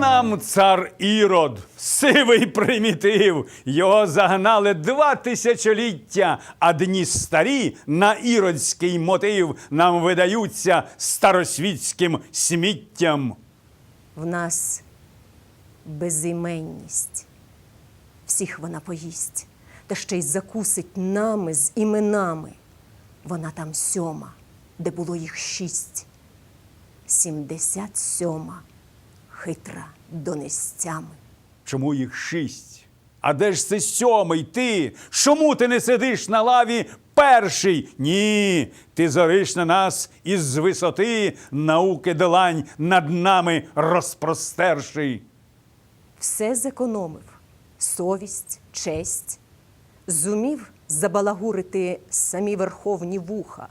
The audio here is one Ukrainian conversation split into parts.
Сам цар Ірод, сивий примітив, його загнали два тисячоліття, а дні старі на іродський мотив нам видаються старосвітським сміттям. В нас безіменність. Всіх вона поїсть, та ще й закусить нами з іменами. Вона там сьома, де було їх шість. Сімдесят сьома, хитра донестями. Чому їх шість? А де ж це сьомий ти? Чому ти не сидиш на лаві перший? Ні, ти зориш на нас із висоти науки долань над нами розпростерши. Все зекономив совість, честь, зумів забалагурити самі верховні вуха.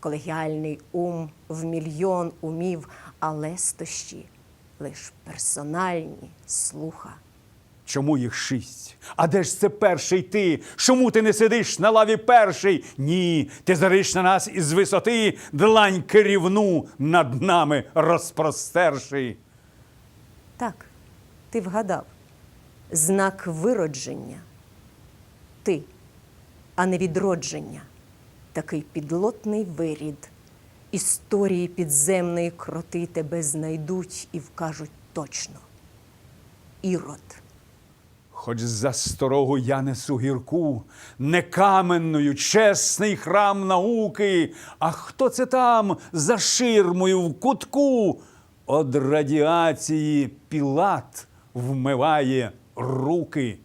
Колегіальний ум в мільйон умів, а лестощі лиш персональні слуха. Чому їх шість? А де ж це перший ти? Чому ти не сидиш на лаві перший? Ні, ти зариш на нас із висоти длань керівну над нами розпростерши. Так, ти вгадав. Знак виродження ти, а не відродження. Такий підлотний вирід. Історії підземної кроти тебе знайдуть і вкажуть точно. Ірод. Хоч за старого я несу гірку, не каменною, чесний храм науки. А хто це там за ширмою в кутку? Од радіації Пілат вмиває руки.